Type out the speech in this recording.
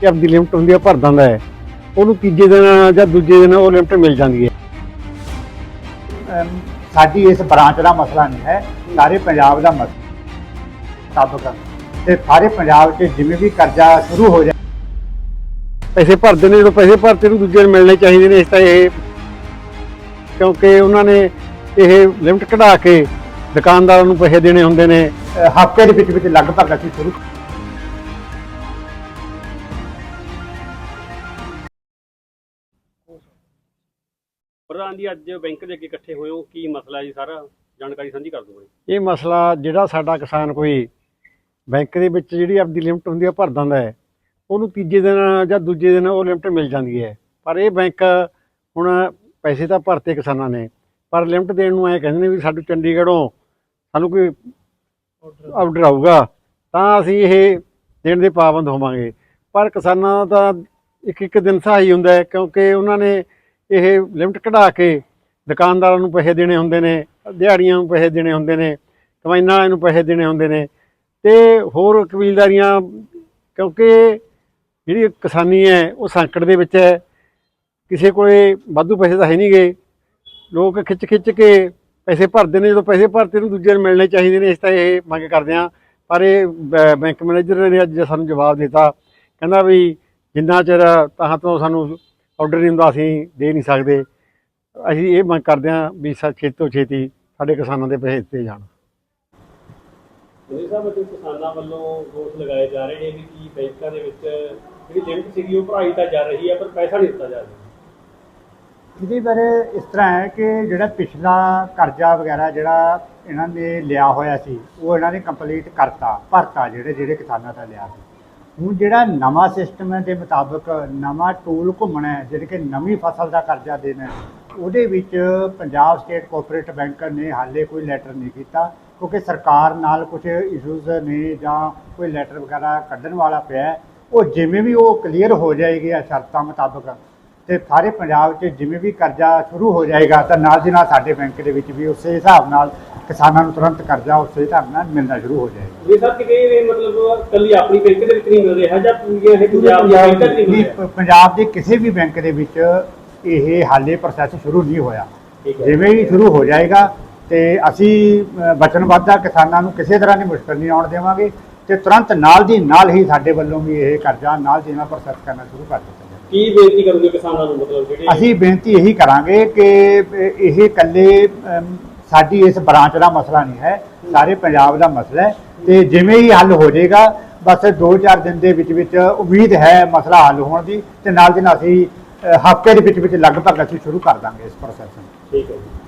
ਕਿ ਆਪਦੀ ਲਿਮਟ ਹੁੰਦੀ ਹੈ ਭਰ ਦਿੰਦਾ ਹੈ। ਉਹਨੂੰ ਤੀਜੇ ਦਿਨ ਜਾਂ ਦੂਜੇ ਦਿਨ ਉਹ ਲਿਮਟ ਮਿਲ ਜਾਂਦੀ ਹੈ। ਸਾਡੀ ਇਸ ਬ੍ਰਾਂਚ ਦਾ ਮਸਲਾ ਨਹੀਂ ਹੈ ਸਾਰੇ ਪੰਜਾਬ ਦਾ ਮਸਲਾ ਸਾਬਕ। ਤੇ ਸਾਰੇ ਪੰਜਾਬ 'ਚ ਜਿਵੇਂ ਵੀ ਕਰਜ਼ਾ ਸ਼ੁਰੂ ਹੋ ਜਾਏ ਪੈਸੇ ਭਰਦੇ ਨੇ ਜਦੋਂ ਪੈਸੇ ਭਰਤੇ ਨੂੰ ਦੂਜੇ ਨੂੰ ਮਿਲਣੇ ਚਾਹੀਦੇ ਨੇ ਇਸ ਤਾਂ ਇਹ। ਕਿਉਂਕਿ ਉਹਨਾਂ ਨੇ ਇਹ ਲਿਮਟ ਕਢਾ ਕੇ ਦੁਕਾਨਦਾਰਾਂ ਨੂੰ ਪੈਸੇ ਦੇਣੇ ਹੁੰਦੇ ਨੇ। ਹਫ਼ਤੇ ਦੇ ਵਿੱਚ ਵਿੱਚ ਲਗਭਗ ਅਸੀਂ ਸ਼ੁਰੂ ਪ੍ਰਧਾਨ ਜੀ, ਅੱਜ ਬੈਂਕ ਦੇ ਅੱਗੇ ਇਕੱਠੇ ਹੋਏ ਹੋ, ਕੀ ਮਸਲਾ ਜੀ ਸਾਰਾ? ਜਾਣਕਾਰੀ ਸਾਂਝੀ ਕਰ ਦਿਓ ਇਹ ਮਸਲਾ ਜਿਹੜਾ ਸਾਡਾ ਕਿਸਾਨ ਕੋਈ ਬੈਂਕ ਦੇ ਵਿੱਚ ਜਿਹੜੀ ਆਪਦੀ ਲਿਮਟ ਹੁੰਦੀ ਹੈ ਭਰ ਦਿੰਦਾ ਹੈ, ਉਹਨੂੰ ਤੀਜੇ ਦਿਨ ਜਾਂ ਦੂਜੇ ਦਿਨ ਉਹ ਲਿਮਟ ਮਿਲ ਜਾਂਦੀ ਹੈ। ਪਰ ਇਹ ਬੈਂਕ ਹੁਣ ਪੈਸੇ ਤਾਂ ਭਰਤੇ ਕਿਸਾਨਾਂ ਨੇ, ਪਰ ਲਿਮਟ ਦੇਣ ਨੂੰ ਐ ਕਹਿੰਦੇ ਨੇ ਵੀ ਸਾਡੇ ਚੰਡੀਗੜ੍ਹੋਂ ਸਾਨੂੰ ਕੋਈ ਆਰਡਰ ਆਊਗਾ, ਤਾਂ ਅਸੀਂ ਇਹ ਦੇਣ ਦੇ ਪਾਬੰਦ ਹੋਵਾਂਗੇ। ਪਰ ਕਿਸਾਨਾਂ ਦਾ ਇੱਕ ਇੱਕ ਦਿਨ ਸਹਾਈ ਹੁੰਦਾ ਹੈ, ਕਿਉਂਕਿ ਉਹਨਾਂ ਨੇ ਇਹ ਲਿਮਟ ਕਢਾ ਕੇ ਦੁਕਾਨਦਾਰਾਂ ਨੂੰ ਪੈਸੇ ਦੇਣੇ ਹੁੰਦੇ ਨੇ, ਦਿਹਾੜੀਆਂ ਨੂੰ ਪੈਸੇ ਦੇਣੇ ਹੁੰਦੇ ਨੇ ਕਮਾਈਨਾਂ ਵਾਲਿਆਂ ਨੂੰ ਪੈਸੇ ਦੇਣੇ ਹੁੰਦੇ ਨੇ ਤੇ ਹੋਰ ਕਬੀਲਦਾਰੀਆਂ, ਕਿਉਂਕਿ ਜਿਹੜੀ ਕਿਸਾਨੀ ਹੈ, ਉਹ ਸੰਕਟ ਦੇ ਵਿੱਚ ਹੈ। ਕਿਸੇ ਕੋਲੇ ਵਾਧੂ ਪੈਸੇ ਤਾਂ ਹੈ ਨਹੀਂਗੇ ਲੋਕ ਖਿੱਚ ਖਿੱਚ ਕੇ ਪੈਸੇ ਭਰਦੇ ਨੇ, ਜਦੋਂ ਪੈਸੇ ਭਰਤੇ ਨੂੰ ਦੂਜੇ ਨੂੰ ਮਿਲਣੇ ਚਾਹੀਦੇ ਨੇ, ਇਸ ਤਾਂ ਇਹ ਮੰਗ ਕਰਦੇ ਆ ਪਰ ਇਹ ਬ- ਬੈਂਕ ਮੈਨੇਜਰ ਨੇ ਅੱਜ ਸਾਨੂੰ ਜਵਾਬ ਦਿੱਤਾ। ਕਹਿੰਦਾ ਵੀ ਜਿੰਨਾ ਚਿਰ ਤਾਂ ਤੋਂ ਸਾਨੂੰ ਆਰਡਰ ਨਹੀਂ ਹੁੰਦਾ ਅਸੀਂ ਦੇ ਨਹੀਂ ਸਕਦੇ। ਅਸੀਂ ਇਹ ਮੰਗ ਕਰਦੇ ਆ ਵੀ ਸਾ ਛੇਤੀ ਤੋਂ ਛੇਤੀ ਸਾਡੇ ਕਿਸਾਨਾਂ ਦੇ ਪੈਸੇ ਦਿੱਤੇ ਜਾਣ। ਜੀ ਸਾਹਿਬ ਅੱਜ ਕਿਸਾਨਾਂ ਵੱਲੋਂ ਦੋਸ਼ ਲਗਾਏ ਜਾ ਰਹੇ ਨੇ ਵੀ ਕੀ ਬੈਂਕਾਂ ਦੇ ਵਿੱਚ ਜਿਹੜੀ ਲਿਮਟ ਸੀਗੀ ਉਹ ਭਰਾਈ ਤਾਂ ਜਾ ਰਹੀ ਹੈ ਪਰ ਪੈਸਾ ਨਹੀਂ ਦਿੱਤਾ ਜਾ ਰਿਹਾ। ਇਹਦੇ ਬਾਰੇ ਇਸ ਤਰ੍ਹਾਂ ਹੈ ਕਿ ਜਿਹੜਾ ਪਿਛਲਾ ਕਰਜ਼ਾ ਵਗੈਰਾ ਜਿਹੜਾ ਇਹਨਾਂ ਨੇ ਲਿਆ ਹੋਇਆ ਸੀ ਉਹ ਇਹਨਾਂ ਨੇ ਕੰਪਲੀਟ ਕਰਤਾ ਭਰਤਾ ਜਿਹੜੇ ਜਿਹੜੇ ਕਿਸਾਨਾਂ ਦਾ ਲਿਆ ਸੀ। ਹੁਣ ਜਿਹੜਾ ਨਵਾਂ ਸਿਸਟਮ ਦੇ ਮੁਤਾਬਕ ਨਵਾਂ ਟੂਲ ਘੁੰਮਣਾ ਹੈ ਜਿਹੜੇ ਕਿ ਨਵੀਂ ਫਸਲ ਦਾ ਕਰਜ਼ਾ ਦੇਣਾ ਹੈ, ਉਹਦੇ ਵਿੱਚ ਪੰਜਾਬ ਸਟੇਟ ਕੋਆਪਰੇਟਿਵ ਬੈਂਕ ਨੇ ਹਾਲੇ ਕੋਈ ਲੈਟਰ ਨਹੀਂ ਕੀਤਾ ਕਿਉਂਕਿ ਸਰਕਾਰ ਨਾਲ ਕੁਝ ਇਸ਼ੂਜ਼ ਨੇ ਜਾਂ ਕੋਈ ਲੈਟਰ ਵਗੈਰਾ ਕੱਢਣ ਵਾਲਾ ਪਿਆ ਉਹ ਜਿਵੇਂ ਵੀ ਉਹ ਕਲੀਅਰ ਹੋ ਜਾਏਗੀ ਆ ਸ਼ਰਤਾਂ ਮੁਤਾਬਕ ਤੇ ਸਾਰੇ ਪੰਜਾਬ 'ਚ ਜਿਵੇਂ ਵੀ ਕਰਜ਼ਾ ਸ਼ੁਰੂ ਹੋ ਜਾਏਗਾ ਤਾਂ ਨਾਲ ਦੀ ਨਾਲ ਸਾਡੇ ਬੈਂਕ ਦੇ ਵਿੱਚ ਵੀ ਉਸੇ ਹਿਸਾਬ ਨਾਲ ਕਿਸਾਨਾਂ ਨੂੰ ਤੁਰੰਤ ਕਰਜ਼ਾ ਉਸੇ ਹਿਸਾਬ ਨਾਲ ਮਿਲਣਾ ਸ਼ੁਰੂ ਹੋ ਜਾਏਗਾ। ਜੀ ਸਾਹਿਬ ਕਿਤੇ ਇਹ ਮਤਲਬ ਕੱਲੀ ਆਪਣੀ ਬੈਂਕ ਦੇ ਵਿੱਚ ਨਹੀਂ ਮਿਲ ਰਿਹਾ ਜਾਂ ਪੂਰੀਆਂ ਇਹ ਪੰਜਾਬ ਦੀ ਬੈਂਕਾਂ 'ਚ ਨਹੀਂ ਮਿਲ ਨਹੀਂ, ਰਿਹਾ। ਪ- ਪੰਜਾਬ ਦੇ ਕਿਸੇ ਵੀ ਬੈਂਕ ਦੇ ਵਿੱਚ ਇਹ ਹਾਲੇ ਪ੍ਰੋਸੈਸ ਸ਼ੁਰੂ ਨਹੀਂ ਹੋਇਆ। ਠੀਕ ਹੈ। ਜਿਵੇਂ ਹੀ ਸ਼ੁਰੂ ਹੋ ਜਾਏਗਾ ਤੇ ਅਸੀਂ ਅ, ਵਚਨਬੱਧ ਆ ਕਿਸਾਨਾਂ ਨੂੰ ਕਿਸੇ ਤਰ੍ਹਾਂ ਦੀ ਮੁਸ਼ਕਲ ਨਹੀਂ ਆਉਣ ਦੇਵਾਂਗੇ ਤੇ ਤੁਰੰਤ ਨਾਲ ਦੀ ਨਾਲ ਹੀ ਸਾਡੇ ਵੱਲੋਂ ਵੀ ਇਹ ਕਰਜ਼ਾ ਨਾਲ ਦੀ ਨਾਲ ਪ੍ਰੋਸੈਸ ਕਰਨਾ ਸ਼ੁਰੂ ਕਰ ਦਿੱਤਾ ਜਾਵੇ। ਕੀ ਬੇਨਤੀ ਕਰੋਗੇ ਕਿਸਾਨਾਂ ਨੂੰ ਮਤਲਬ ਜਿਹੜੇ ਅਸੀਂ ਬੇਨਤੀ ਇਹੀ ਕਰਾਂਗੇ ਕਿ ਇਹ ਇਕੱਲੇ ਅਮ, ਸਾਡੀ ਇਸ ਬ੍ਰਾਂਚ ਦਾ ਮਸਲਾ ਨਹੀਂ ਹੈ, ਸਾਰੇ ਪੰਜਾਬ ਦਾ ਮਸਲਾ ਹੈ ਤੇ ਜਿਵੇਂ ਹੀ ਹੱਲ ਹੋ ਜਾਏਗਾ, ਬਸ 2-4 ਦਿਨ ਦੇ ਵਿੱਚ ਵਿੱਚ ਉਮੀਦ ਹੈ ਮਸਲਾ ਹੱਲ ਹੋਣ ਦੀ ਤੇ ਨਾਲ ਦੀ ਨਾਲ ਅਸੀਂ ਹਫ਼ਤੇ ਦੇ ਵਿੱਚ ਵਿੱਚ ਲਗਭਗ ਅਸੀਂ ਸ਼ੁਰੂ ਕਰ ਦਾਂਗੇ ਇਸ ਪ੍ਰੋਸੈਸ ਨੂੰ। ਠੀਕ ਹੈ ਜੀ।